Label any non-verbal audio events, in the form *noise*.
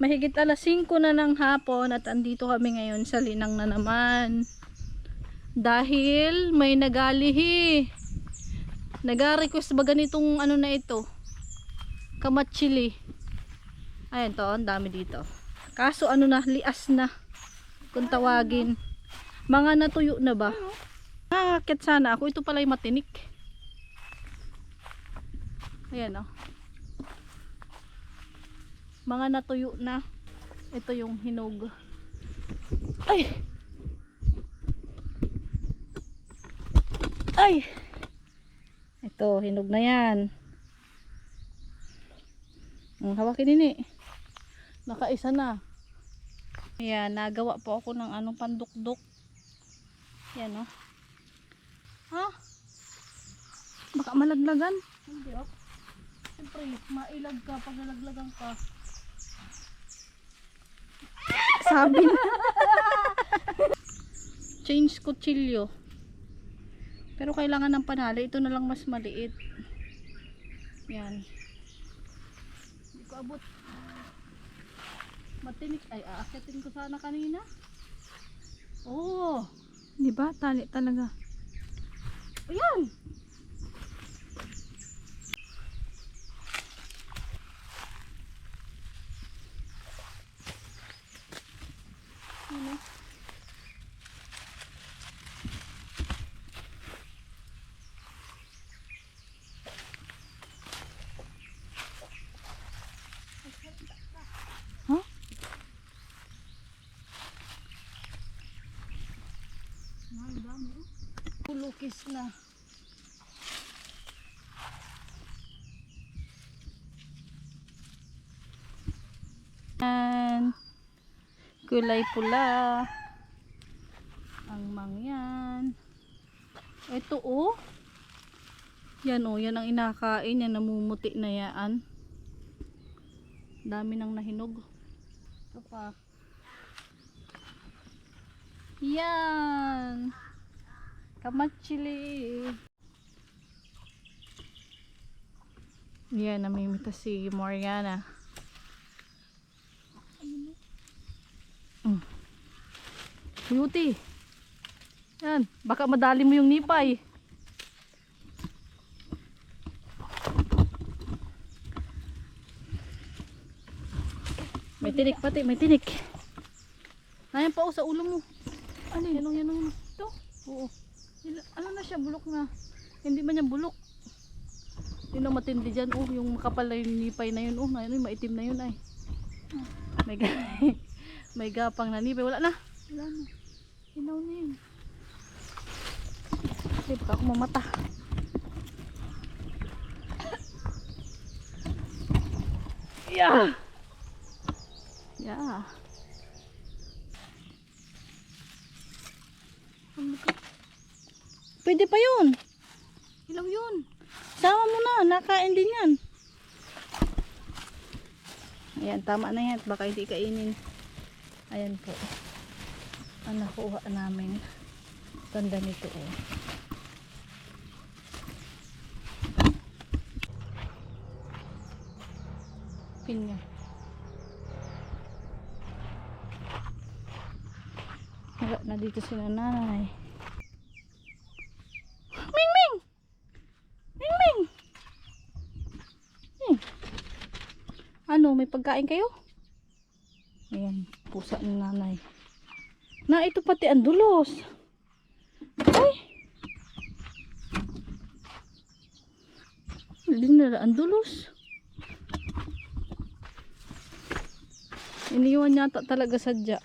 Mahigit alas 5 na ng hapon at andito kami ngayon sa Linang na naman. Dahil may nagalihi. Nag-request ba ganitong ano na ito? Kamatsili. Ayan to, ang dami dito. Kaso ano na, lias na. Kung tawagin. Mga natuyo na ba? Nakakakit sana ako. Ito pala yung matinik. Ayan o. Mga natuyo na. Ito yung hinog. Ay! Ay! Ito, hinog na yan. Ang hawakin nini. Nakaisa na. Ayan, nagawa po ako ng anong pandukdok. Yan o. Ha? Baka malaglagan? Hindi oh. Siyempre, mailag ka pag nalaglagan ka. Sabi na. *laughs* Change kutsilyo. Pero kailangan ng panali. Ito na lang mas maliit. Yan. Hindi ko abot. Matinik. Ay, aakitin ko sana kanina. Oo. Di ba? Tali talaga. Ayan. Ano? Huh? Ay, dami. oh. Kulukis na. Yan. Kulay pula. Ang mangyan. Ito oh. Yan oh, yan ang inakain. Yan namumuti na yan. Dami nang nahinog. Ito pa. Yan. Kamachili. Yan, namimita si Mariana. Beauty. Yan, baka madali mo yung nipay. May tinik pati, may tinik. Nayan pa oh, sa ulo mo. Ano yan? Yan. Ito? Oo. Ano na siya, bulok na. Hindi man yan bulok. Yun ang matindi dyan. Oh, yung makapal na yung nipay na yun. Oh, na yun, maitim na yun ay. May, ga- *laughs* may gapang na nipay. Wala na. Wala na. Hinaw na yun. Hindi, baka ako mamata. Yeah. Yeah. Pwede pa yun. Ilaw yun. Sama mo na. Nakain din yan. Ayan, tama na yan. Baka hindi kainin. Ayan po. Ang nakuha namin. Ganda nito oh. Pinya. Wala na dito si nanay. Ming Ming! Hmm. Ano, may pagkain kayo? Ayan, pusa ng nanay. Na, ito pati ang dulos. Ay! Na ang dulos. Iniwan yata talaga sadya.